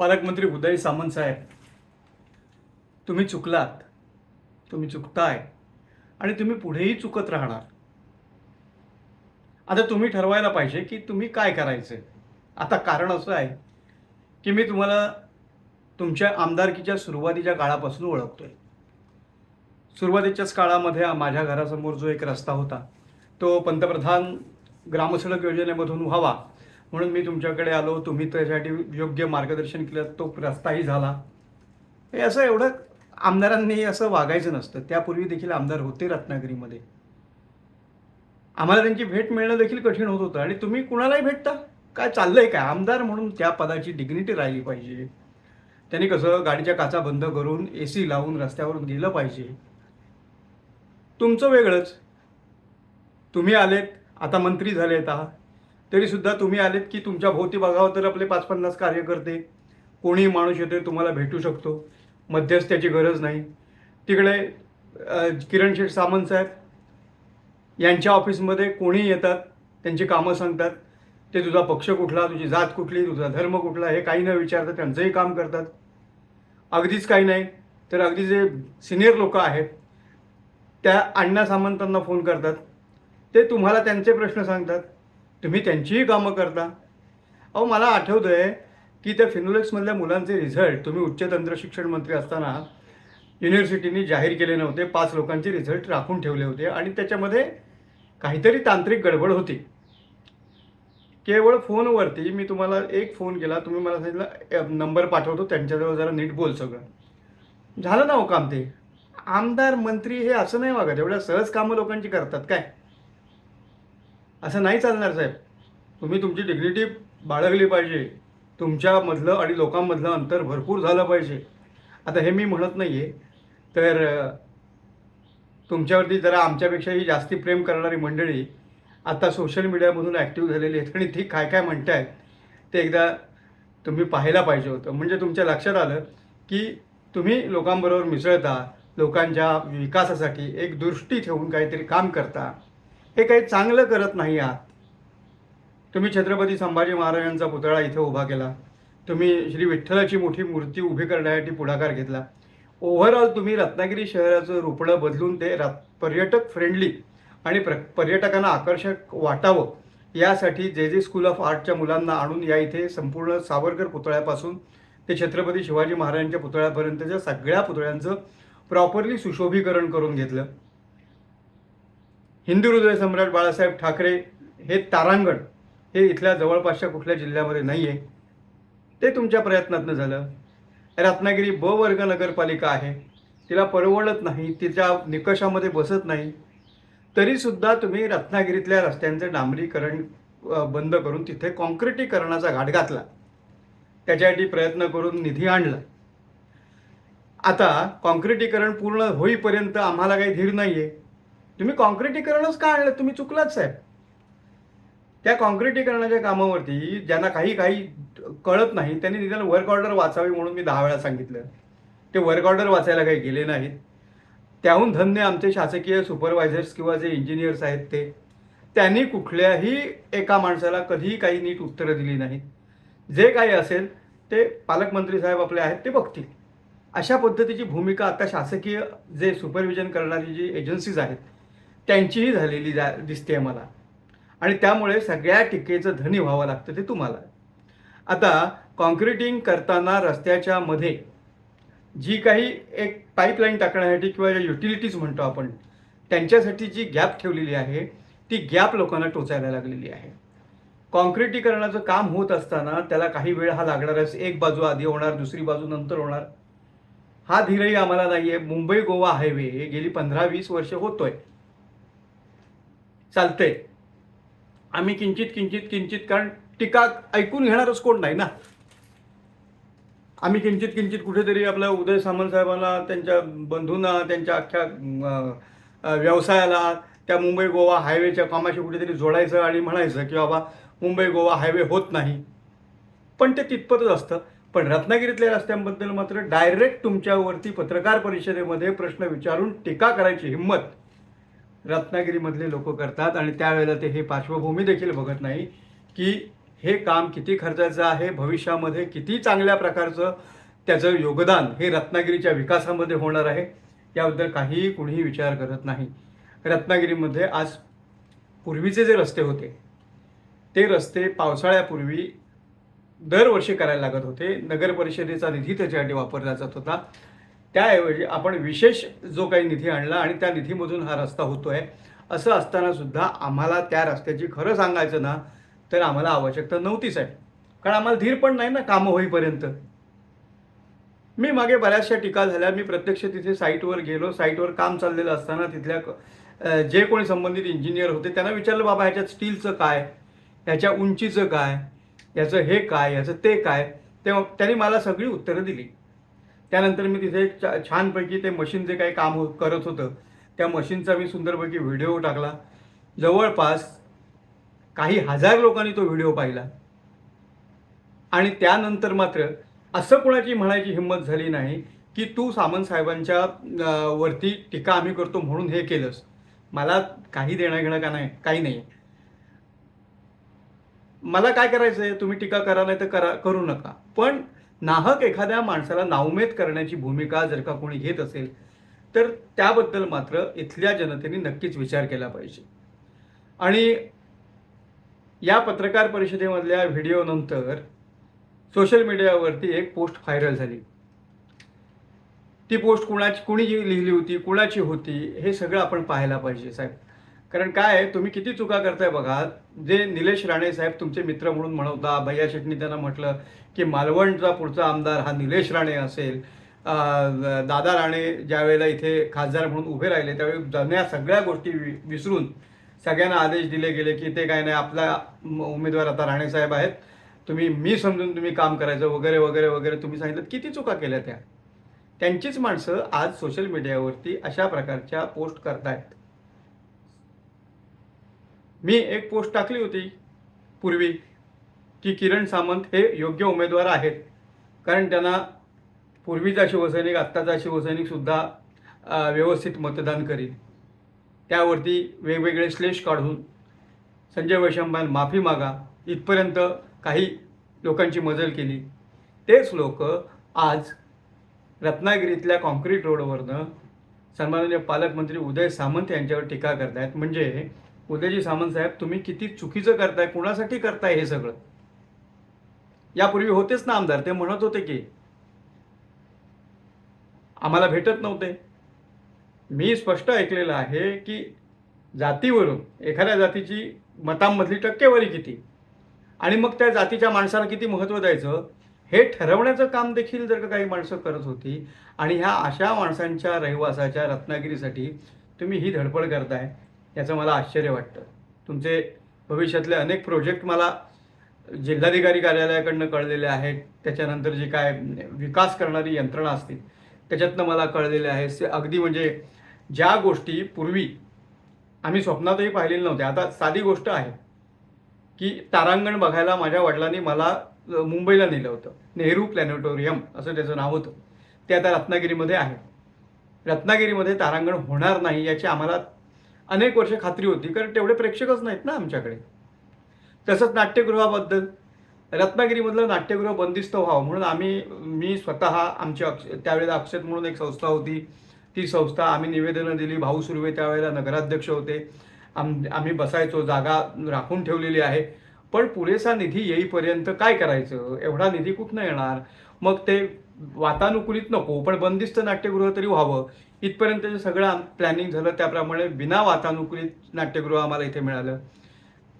पालकमंत्री उदय सामंत साहेब तुम्ही चुकलात तुम्ही चुकताय आणि तुम्ही पुढेही चुकत राहणार. आता तुम्ही ठरवायला पाहिजे की तुम्ही काय करायचं. आता कारण असं आहे की मी तुम्हाला तुमच्या आमदारकीच्या सुरुवातीच्या काळापासून ओळखतो आहे सुरुवातीच्याच काळामध्ये माझ्या घरासमोर जो एक रस्ता होता तो पंतप्रधान ग्रामसडक योजनेमधून व्हावा. म्हणून मी तुमच्याकडे आलो तुम्ही त्यासाठी योग्य मार्गदर्शन केलं तो रस्ताही झाला. हे असं एवढं आमदारांनी असं वागायचं नसतं. त्यापूर्वी देखील आमदार होते रत्नागिरीमध्ये. आम्हाला त्यांची भेट मिळणं देखील कठीण होत होतं. आणि तुम्ही कुणालाही भेटता? काय चाललंय काय? आमदार म्हणून त्या पदाची डिग्निटी राहिली पाहिजे. त्यांनी कसं गाडीच्या काचा बंद करून ए सी लावून रस्त्यावरून गेलं पाहिजे. तुमचं वेगळंच. तुम्ही आलेत आता मंत्री झालेत आहात. तरीसुद्धा तुम्ही आलेत की तुमच्या भोवती बघावं तर आपले पाच पन्नास कार्यकर्ते कोणीही माणूस येतो तुम्हाला भेटू शकतो. मध्यस्थ्याची गरज नाही. तिकडे किरण शेठ सामंत साहेब यांच्या ऑफिसमध्ये कोणीही येतात त्यांची कामं सांगतात. ते तुझा पक्ष कुठला तुझी जात कुठली तुझा धर्म कुठला हे काही न विचारता त्यांचंही काम करतात. अगदीच काही नाही तर अगदी जे सिनियर लोक आहेत त्या अण्णा सामंतांना फोन करतात. ते तुम्हाला त्यांचे प्रश्न सांगतात. तुम्ही त्यांचीही कामं करता. अहो मला आठवतं आहे की त्या फिनोलेक्समधल्या मुलांचे रिझल्ट तुम्ही उच्च तंत्रशिक्षण मंत्री असताना युनिव्हर्सिटीनी जाहीर केले नव्हते. पाच लोकांचे रिझल्ट राखून ठेवले होते आणि त्याच्यामध्ये काहीतरी तांत्रिक गडबड होती. केवळ फोनवरती मी तुम्हाला एक फोन केला. तुम्ही मला सांगितलं नंबर पाठवतो त्यांच्याजवळ जरा नीट बोल सगळं. झालं ना हो काम ते. आमदार मंत्री हे असं नाही वागत. एवढ्या सहज कामं लोकांची करतात काय? असं नाही चालणार साहेब. तुम्ही तुमची डिग्निटी बाळगली पाहिजे. तुमच्यामधलं आणि लोकांमधलं अंतर भरपूर झालं पाहिजे. आता हे मी म्हणत नाही आहे तर तुमच्यावरती जरा आमच्यापेक्षाही जास्ती प्रेम करणारी मंडळी आता सोशल मीडियामधून ॲक्टिव्ह झालेली आहेत आणि ती काय काय म्हणतायत ते एकदा तुम्ही पाहायला पाहिजे होतं. म्हणजे तुमच्या लक्षात आलं की तुम्ही लोकांबरोबर मिसळता लोकांच्या विकासासाठी एक दृष्टी ठेवून काहीतरी काम करता. हे काही चांगलं करत नाही आहात. तुम्ही छत्रपती संभाजी महाराजांचा पुतळा इथे उभा केला. तुम्ही श्री विठ्ठलाची मोठी मूर्ती उभी करण्यासाठी पुढाकार घेतला. ओव्हरऑल तुम्ही रत्नागिरी शहराचं रुपडं बदलून ते रत पर्यटक फ्रेंडली आणि प्र पर्यटकांना आकर्षक वाटावं. यासाठी जे जे स्कूल ऑफ आर्टच्या मुलांना आणून या इथे संपूर्ण सावरकर पुतळ्यापासून ते छत्रपती शिवाजी महाराजांच्या पुतळ्यापर्यंतच्या सगळ्या पुतळ्यांचं प्रॉपरली सुशोभीकरण करून घेतलं. हिंदू हृदय सम्राट बाळासाहेब ठाकरे हे तारांगण हे इथल्या जवळपासच्या कुठल्या जिल्ह्यामध्ये नाही आहे ते तुमच्या प्रयत्नातनं झालं. रत्नागिरी ब वर्ग नगरपालिका आहे. तिला परवडत नाही तिच्या निकषामध्ये बसत नाही. तरीसुद्धा तुम्ही रत्नागिरीतल्या रस्त्यांचं डांबरीकरण बंद करून तिथे कॉन्क्रिटीकरणाचा घाट घातला. त्याच्यासाठी प्रयत्न करून निधी आणला. आता कॉन्क्रिटीकरण पूर्ण होईपर्यंत आम्हाला काही धीर नाही आहे तुम्ही कॉन्क्रिटीकरणच का आणलं? तुम्ही चुकलात साहेब. त्या कॉन्क्रिटीकरणाच्या कामावरती ज्यांना काही काही कळत नाही त्यांनी निदान वर्क ऑर्डर वाचावी म्हणून मी दहा वेळा सांगितलं. ते वर्क ऑर्डर वाचायला काही गेले नाहीत. त्याहून धन्य आमचे शासकीय सुपरवायझर्स किंवा जे इंजिनियर्स आहेत ते. त्यांनी कुठल्याही एका माणसाला कधीही काही नीट उत्तरं दिली नाहीत. जे काही असेल ते पालकमंत्री साहेब आपले आहेत ते बघतील. अशा पद्धतीची भूमिका आता शासकीय जे सुपरविजन करणारी जी एजन्सीज आहेत त्यांचीही झालेली जा दिसते मला. आणि त्यामुळे सगळ्या टीकेचं धनी व्हावं लागतं ते तुम्हाला. आता कॉन्क्रिटिंग करताना रस्त्याच्या मध्ये जी काही एक पाईपलाईन टाकण्यासाठी किंवा ज्या युटिलिटीज म्हणतो आपण त्यांच्यासाठी जी गॅप ठेवलेली आहे ती गॅप लोकांना टोचायला लागलेली आहे. कॉन्क्रिटीकरणाचं काम होत असताना त्याला काही वेळ हा लागणारच एक बाजू आधी होणार दुसरी बाजू नंतर होणार. हा धीरही आम्हाला नाही आहे मुंबई गोवा हायवे गेली पंधरा वीस वर्ष होतोय. चालतंय. आम्ही किंचित किंचित किंचित कारण टीका ऐकून घेणारच कोण नाही ना? आम्ही किंचित किंचित कुठेतरी आपल्या उदय सामंत साहेबांना त्यांच्या बंधूंना त्यांच्या अख्ख्या व्यवसायाला त्या मुंबई गोवा हायवेच्या कामाशी कुठेतरी जोडायचं आणि म्हणायचं की बाबा मुंबई गोवा हायवे होत नाही. पण ते तितपतच असतं. पण रत्नागिरीतल्या रस्त्यांबद्दल मात्र डायरेक्ट तुमच्यावरती पत्रकार परिषदेमध्ये प्रश्न विचारून टीका करायची हिंमत रत्नागिरीमधले लोक करतात आणि त्यावेळेला ते हे पार्श्वभूमी देखील बघत नाही की हे काम किती खर्चाचं आहे भविष्यामध्ये किती चांगल्या प्रकारचं त्याचं योगदान हे रत्नागिरीच्या विकासामध्ये होणार आहे याबद्दल काहीही कुणीही विचार करत नाही. रत्नागिरीमध्ये आज पूर्वीचे जे रस्ते होते ते रस्ते पावसाळ्यापूर्वी दरवर्षी करायला लागत होते. नगर परिषदेचा निधी त्याच्यासाठी वापरला जात होता. त्याऐवजी आपण विशेष जो काही निधी आणला आणि त्या निधीमधून हा रस्ता होतो आहे असं असताना सुद्धा आम्हाला त्या रस्त्याची खरं सांगायचं ना तर आम्हाला आवश्यकता नव्हतीच आहे कारण आम्हाला धीर पण नाही ना कामं होईपर्यंत. मी मागे बऱ्याचशा टीका झाल्या मी प्रत्यक्ष तिथे साईटवर गेलो साईटवर काम चाललेलं असताना तिथल्या जे कोणी संबंधित इंजिनियर होते त्यांना विचारलं बाबा ह्याच्यात स्टीलचं काय? ह्याच्या उंचीचं काय? याचं हे काय? याचं ते काय? तेव्हा त्यांनी मला सगळी उत्तरं दिली. त्यानंतर मी तिथे एक छा- छानपैकी ते मशीन जे काही काम हो करत होतं त्या मशीनचा मी सुंदरपैकी व्हिडिओ टाकला. जवळपास काही हजार लोकांनी तो व्हिडिओ पाहिला. आणि त्यानंतर मात्र असं कोणाची म्हणायची हिंमत झाली नाही की तू सामंत साहेबांच्या वरती टीका आम्ही करतो म्हणून हे केलंस. मला काही देणं घेणं का नाही काही नाही. मला काय करायचं आहे तुम्ही टीका करा नाही तर करा करू नका. पण नाहक एखाद्या माणसाला नावमेद करण्याची भूमिका जर का कोणी घेत असेल तर त्याबद्दल मात्र इथल्या जनतेने नक्कीच विचार केला पाहिजे. आणि या पत्रकार परिषदेमधल्या व्हिडिओनंतर सोशल मीडियावरती एक पोस्ट व्हायरल झाली. ती पोस्ट कुणाची कुणी जी लिहिली होती कुणाची होती हे सगळं आपण पाहायला पाहिजे साहेब. कारण काय आहे तुम्ही किती चुका करताय बघा. जे निलेश राणे साहेब तुमचे मित्र म्हणून म्हणवता भैया शेटणी त्यांना म्हटलं की मालवणचा पुढचा आमदार हा निलेश राणे असेल. दादा राणे ज्यावेळेला इथे खासदार म्हणून उभे राहिले त्यावेळी जुन्या सगळ्या गोष्टी वि- विसरून सगळ्यांना आदेश दिले गेले की ते काय नाही आपला उमेदवार आता राणे साहेब आहेत. तुम्ही मी समजून तुम्ही काम करायचं वगैरे वगैरे वगैरे तुम्ही सांगितलं. किती चुका केल्या त्या? त्यांचीच माणसं आज सोशल मीडियावरती अशा प्रकारच्या पोस्ट करतायत. मी एक पोस्ट टाकली होती पूर्वी की किरण सामंत हे योग्य उमेदवार आहेत. कारण त्यांना पूर्वीचा शिवसैनिक आत्ताचा शिवसैनिकसुद्धा व्यवस्थित मतदान करील त्यावरती वेगवेगळे श्लेष काढून संजय वैशंबान माफी मागा. इथपर्यंत काही लोकांची मजल केली. तेच लोक आज रत्नागिरीतल्या कॉन्क्रीट रोडवरनं सन्माननीय पालकमंत्री उदय सामंत यांच्यावर टीका करत आहेत म्हणजे उदयजी सामंत साहेब तुम्ही किती चुकीचं करताय कुणासाठी करताय हे सगळं? यापूर्वी होतेच ना आमदार ते म्हणत होते की आम्हाला भेटत नव्हते. मी स्पष्ट ऐकलेलं आहे की जातीवरून एखाद्या जातीची मतांमधली टक्केवारी किती? आणि मग त्या जातीच्या माणसाला किती महत्त्व द्यायचं? हे ठरवण्याचं काम देखील जर का काही माणसं करत होती आणि ह्या अशा माणसांच्या रहिवासाच्या रत्नागिरीसाठी तुम्ही ही धडपड करताय याचं मला आश्चर्य वाटतं. तुमचे भविष्यातले अनेक प्रोजेक्ट मला जिल्हाधिकारी कार्यालयाकडनं कळलेले आहेत. त्याच्यानंतर जे काय विकास करणारी यंत्रणा असतील त्याच्यातनं मला कळलेले आहे. अगदी म्हणजे ज्या गोष्टी पूर्वी आम्ही स्वप्नातही पाहिलेल्या नव्हत्या आता साधी गोष्ट आहे की तारांगण बघायला माझ्या वडिलांनी मला मुंबईला नेलं होतं. नेहरू प्लॅनेटोरियम असं त्याचं नाव होतं. ते आता रत्नागिरीमध्ये आहे. रत्नागिरीमध्ये तारांगण होणार नाही याची आम्हाला अनेक वर्ष खात्री होती कारण तेवढे प्रेक्षकच नाहीत ना आमच्याकडे. तसंच नाट्यगृहाबद्दल रत्नागिरीमधलं नाट्यगृह बंदिस्त व्हावं म्हणून आम्ही मी स्वतः आमची अक्ष त्यावेळेला अक्षत म्हणून एक संस्था होती. ती संस्था आम्ही निवेदनं दिली भाऊ सुर्वे त्यावेळेला नगराध्यक्ष होते. आम आम्ही बसायचो जागा राखून ठेवलेली आहे. पण पुरेसा निधी येईपर्यंत काय करायचं? एवढा निधी कुठनं येणार? मग ते वातानुकूलित नको पण बंदिस्त नाट्यगृह तरी व्हावं. इथपर्यंत जे सगळं प्लॅनिंग झालं त्याप्रमाणे बिना वातानुकूलित नाट्यगृह आम्हाला इथे मिळालं.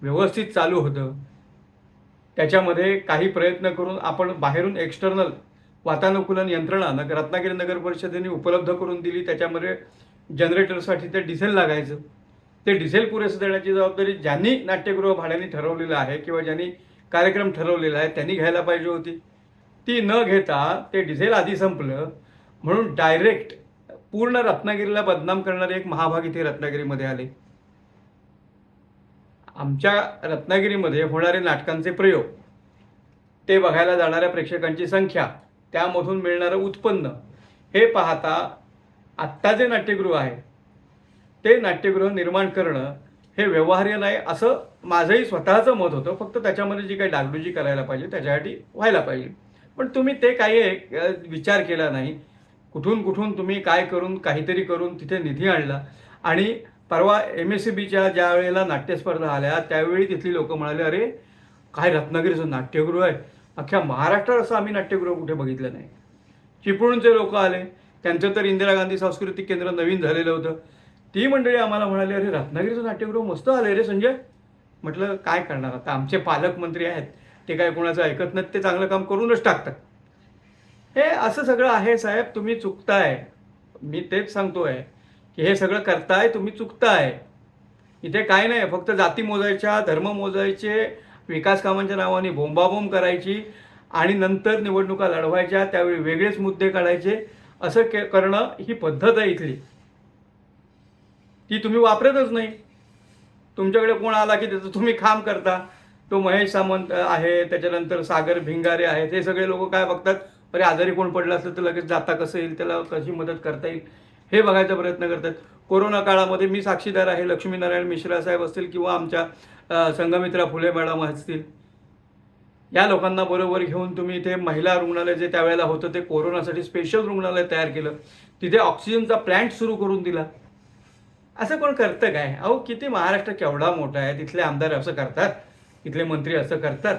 व्यवस्थित चालू होतं. त्याच्यामध्ये काही प्रयत्न करून आपण बाहेरून एक्सटर्नल वातानुकूलन यंत्रणा नगर रत्नागिरी नगर परिषदेने उपलब्ध करून दिली. त्याच्यामध्ये जनरेटरसाठी ते डिझेल लागायचं. ते डिझेल पुरेसं देण्याची जबाबदारी ज्यांनी नाट्यगृह भाड्याने ठरवलेलं आहे किंवा ज्यांनी कार्यक्रम ठरवलेला आहे त्यांनी घ्यायला पाहिजे होती. ती न घेता ते डिझेल आधी संपलं म्हणून डायरेक्ट पूर्ण रत्नागिरीला बदनाम करणारे एक महाभाग इथे रत्नागिरीमध्ये आले. आमच्या रत्नागिरीमध्ये होणारे नाटकांचे प्रयोग ते बघायला जाणाऱ्या प्रेक्षकांची संख्या त्यामधून मिळणारं उत्पन्न हे पाहता आत्ता जे नाट्यगृह आहे ते नाट्यगृह निर्माण करणं हे व्यवहार्य नाही असं माझंही स्वतःचं मत होतं. फक्त त्याच्यामध्ये जी काही डागडुजी करायला पाहिजे त्याच्यासाठी व्हायला पाहिजे. पण तुम्ही ते काही विचार केला नाही. कुठून कुठून तुम्ही काय करून काहीतरी करून तिथे निधी आणला. आणि परवा एम एस सी बीच्या ज्या वेळेला नाट्यस्पर्धा आल्या त्यावेळी तिथली लोकं म्हणाले अरे काय रत्नागिरीचं नाट्यगृह आहे? अख्ख्या महाराष्ट्रात असं आम्ही नाट्यगृह कुठे बघितलं नाही. चिपळूणचे लोक आले. त्यांचं तर इंदिरा गांधी सांस्कृतिक केंद्र नवीन झालेलं होतं. ती मंडळी आम्हाला म्हणाली अरे रत्नागिरीचं नाट्यगृह मस्त आलं रे संजय. म्हटलं काय करणार आता? आमचे पालकमंत्री आहेत. ते काय कोणाचं ऐकत नाहीत ते चांगलं काम करूनच टाकतात. हे असं सगळं आहे साहेब तुम्ही चुकताय. मी तेच सांगतोय की हे सगळं करताय तुम्ही चुकताय. इथे काय नाही फक्त जाती मोजायच्या धर्म मोजायचे विकास कामांच्या नावाने बोंबाबोंब करायची आणि नंतर निवडणुका लढवायच्या त्यावेळी वेगळेच मुद्दे काढायचे. असं के करणं ही पद्धत आहे इथली. ती तुम्ही वापरतच नाही. तुमच्याकडे कोण आला की त्याचं तुम्ही काम करता. तो महेश सामंत आहे त्याच्यानंतर सागर भिंगारे आहेत हे सगळे लोक काय बघतात? अरे आजारी कोण पडलं असलं तर लगेच जाता कसं येईल? त्याला कशी मदत करता येईल? हे बघायचा प्रयत्न करतात. कोरोना काळामध्ये मी साक्षीदार आहे लक्ष्मीनारायण मिश्रा साहेब असतील किंवा आमच्या संगमित्रा संघमित्रा फुले मॅडम असतील. या लोकांना बरोबर घेऊन तुम्ही इथे महिला रुग्णालय जे त्यावेळेला होतं ते कोरोनासाठी स्पेशल रुग्णालय तयार केलं. तिथे ऑक्सिजनचा प्लॅन्ट सुरू करून दिला. असं कोण करतं काय? अहो किती महाराष्ट्र केवढा मोठा आहे. तिथले आमदार असं करतात. तिथले मंत्री असं करतात.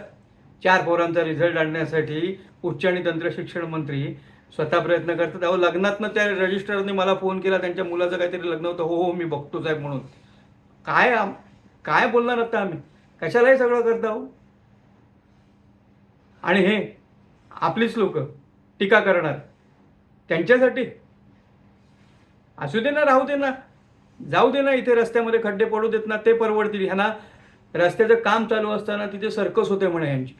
चार पोरांचा रिझल्ट आणण्यासाठी उच्च आणि तंत्र शिक्षण मंत्री स्वतः प्रयत्न करतात. अहो लग्नातनं त्या रजिस्टरने मला फोन केला. त्यांच्या मुलाचं काहीतरी लग्न होतं. हो हो मी बघतो साहेब म्हणून. काय आम- काय बोलणार आता आम्ही? कशाला हे सगळं करत आहो आणि हे आपलीच लोक टीका करणार. त्यांच्यासाठी. असू दे ना राहू दे ना. जाऊ दे ना इथे रस्त्यामध्ये खड्डे पडू देत ना ते परवडतील. ह्यांना रस्त्याचं काम चालू असताना तिथे सर्कस होते म्हणे यांची.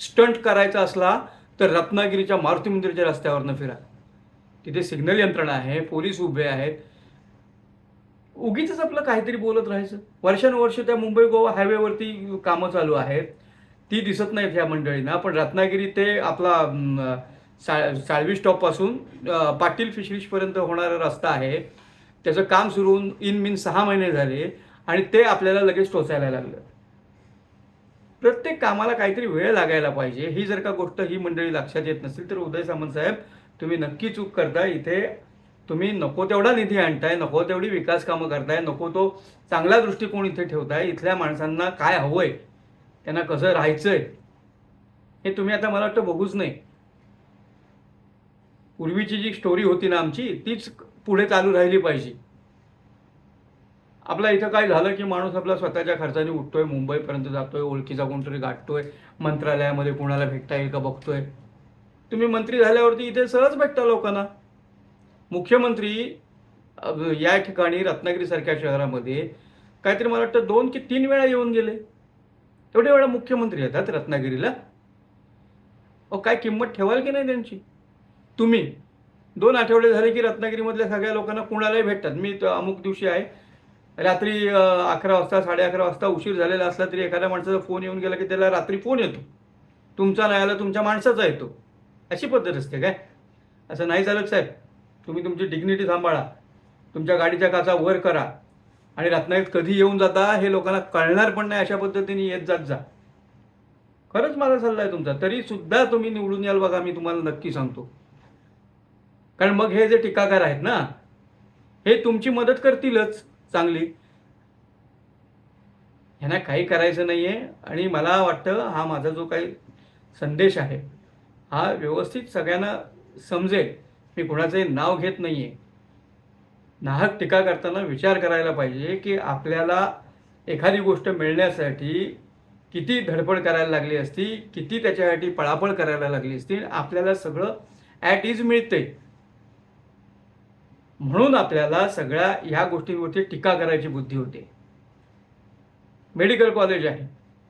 स्टंट करायचा असला तर रत्नागिरीच्या मारुती मंदिरच्या रस्त्यावरनं फिरा. तिथे सिग्नल यंत्रणा आहे पोलीस उभे आहेत. उगीच आपलं काहीतरी बोलत राहायचं. वर्षानुवर्ष त्या मुंबई गोवा हायवेवरती कामं चालू आहेत. ती दिसत नाहीत ह्या मंडळींना पण रत्नागिरी ते आपला सा साळवी स्टॉपपासून पाटील फिशरीजपर्यंत होणारा रस्ता आहे. त्याचं काम सुरू होऊन इन मिन सहा महिने झाले आणि ते आपल्याला लगेच टोचायला लागलं. प्रत्येक कामाला काहीतरी वेळ लागायला पाहिजे. ही जर का गोष्ट ही मंडळी लक्षात येत नसेल तर उदय सामंत साहेब तुम्ही नक्की चूक करताय. इथे तुम्ही नको तेवढा निधी आणताय नको तेवढी विकास कामं करताय नको तो चांगला दृष्टिकोन इथे ठेवताय. इथल्या माणसांना काय हवंय त्यांना कसं राहायचंय हे तुम्ही आता मला वाटतं बघूच नाही पूर्वीची जी स्टोरी होती ना आमची तीच पुढे चालू राहिली पाहिजे. आपला इथं काय झालं की माणूस आपला स्वतःच्या खर्चाने उठतोय मुंबईपर्यंत जातोय ओळखीचा कोणतरी गाठतोय मंत्रालयामध्ये कोणाला भेटता येईल का बघतोय. तुम्ही मंत्री झाल्यावरती इथे सहज भेटता लोकांना. मुख्यमंत्री या ठिकाणी रत्नागिरीसारख्या शहरामध्ये काहीतरी मला वाटतं दोन की तीन वेळा येऊन गेले. एवढे वेळा मुख्यमंत्री येतात रत्नागिरीला. अहो काय किंमत ठेवाल की नाही त्यांची? तुम्ही दोन आठवडे झाले की रत्नागिरीमधल्या सगळ्या लोकांना कुणालाही भेटतात. मी अमुक दिवशी आहे. रात्री अकरा वाजता साडे अकरा वाजता उशीर झालेला असला तरी एखाद्या माणसाचा फोन येऊन गेला की त्याला रात्री फोन येतो. तुमचा नाही आला तुमच्या माणसाचा येतो. अशी पद्धत असते काय? असं नाही चालत साहेब. तुम्ही तुमची डिग्निटी सांभाळा. तुमच्या गाडीच्या काचा वर करा. आणि रत्नागिरीत कधी येऊन जाता हे लोकांना कळणार पण नाही अशा पद्धतीने येत जात जा. खरंच माझा सल्ला आहे तुमचा. तरीसुद्धा तुम्ही निवडून याल बघा मी तुम्हाला नक्की सांगतो. कारण मग हे जे टीकाकार आहेत ना हे तुमची मदत करतीलच चांगली. ह्यांना काही करायचं नाही आहे आणि मला वाटतं हा माझा जो काही संदेश आहे हा व्यवस्थित सगळ्यांना समजेल. मी कोणाचे नाव घेत नाही आहे नाहक टीका करताना विचार करायला पाहिजे की आपल्याला एखादी गोष्ट मिळण्यासाठी किती धडपड करायला लागली असती किती त्याच्यासाठी पळापळ करायला लागली असती आपल्याला सगळं ॲट इज मिळते म्हणून आपल्याला सगळ्या ह्या गोष्टींवरती टीका करायची बुद्धी होते. मेडिकल कॉलेज आहे.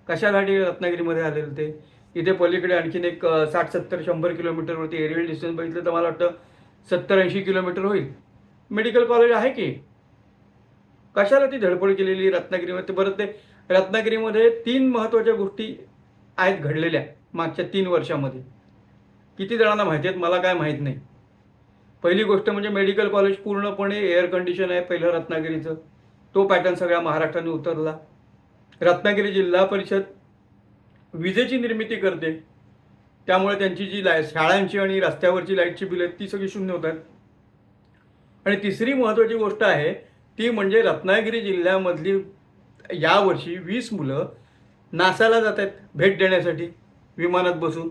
कशासाठी रत्नागिरीमध्ये आलेलं ते इथे पलीकडे आणखीन एक साठ सत्तर शंभर किलोमीटरवरती एरियल डिस्टन्स बघितलं तर मला वाटतं सत्तर ऐंशी किलोमीटर होईल. मेडिकल कॉलेज आहे की? कशाला ती धडपड केलेली रत्नागिरीमध्ये? बरं ते रत्नागिरीमध्ये तीन महत्त्वाच्या गोष्टी आहेत घडलेल्या मागच्या तीन वर्षामध्ये. किती जणांना माहिती आहेत? मला काय माहीत नाही. पहिली गोष्ट म्हणजे मेडिकल कॉलेज पूर्णपणे एअर कंडिशन आहे पहिलं रत्नागिरीचं. तो पॅटर्न सगळ्या महाराष्ट्राने उतरला. रत्नागिरी जिल्हा परिषद विजेची निर्मिती करते. त्यामुळे त्यांची जी लाय शाळांची आणि रस्त्यावरची लाईटची बिलं आहेत ती सगळी शून्य होतात. आणि तिसरी महत्त्वाची गोष्ट आहे ती म्हणजे रत्नागिरी जिल्ह्यामधली यावर्षी वीस मुलं नासाला जात आहेत भेट देण्यासाठी विमानात बसून.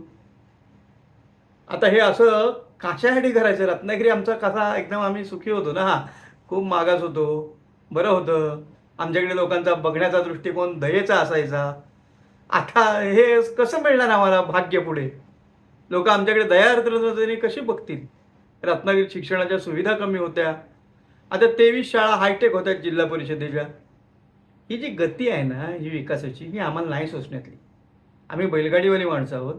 आता हे असं कशासाठी करायचं रत्नागिरी आमचा कसा एकदम आम्ही सुखी होतो ना. हा खूप मागास होतो. बरं होतं. आमच्याकडे लोकांचा बघण्याचा दृष्टिकोन दयेचा असायचा. आता हे कसं मिळणार आम्हाला भाग्य पुढे? लोक आमच्याकडे दया कशी बघतील? रत्नागिरी शिक्षणाच्या सुविधा कमी होत्या. आता तेवीस शाळा हायटेक होत्या जिल्हा परिषदेच्या. ही जी गती आहे ना ही विकासाची ही आम्हाला नाही सोसण्यातली. आम्ही बैलगाडीवाली माणसं आहोत.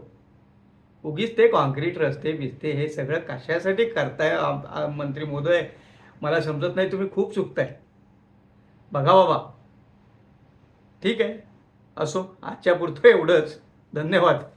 उगीच ते कॉन्क्रीट रस्ते बिस्ते हे सगळं कशासाठी करताय आम- मंत्री मोदय मला समजत नाही तुम्ही खूप चुकताय. बघा बाबा. ठीक आहे. असो. आजच्या पुरतं एवढंच. धन्यवाद.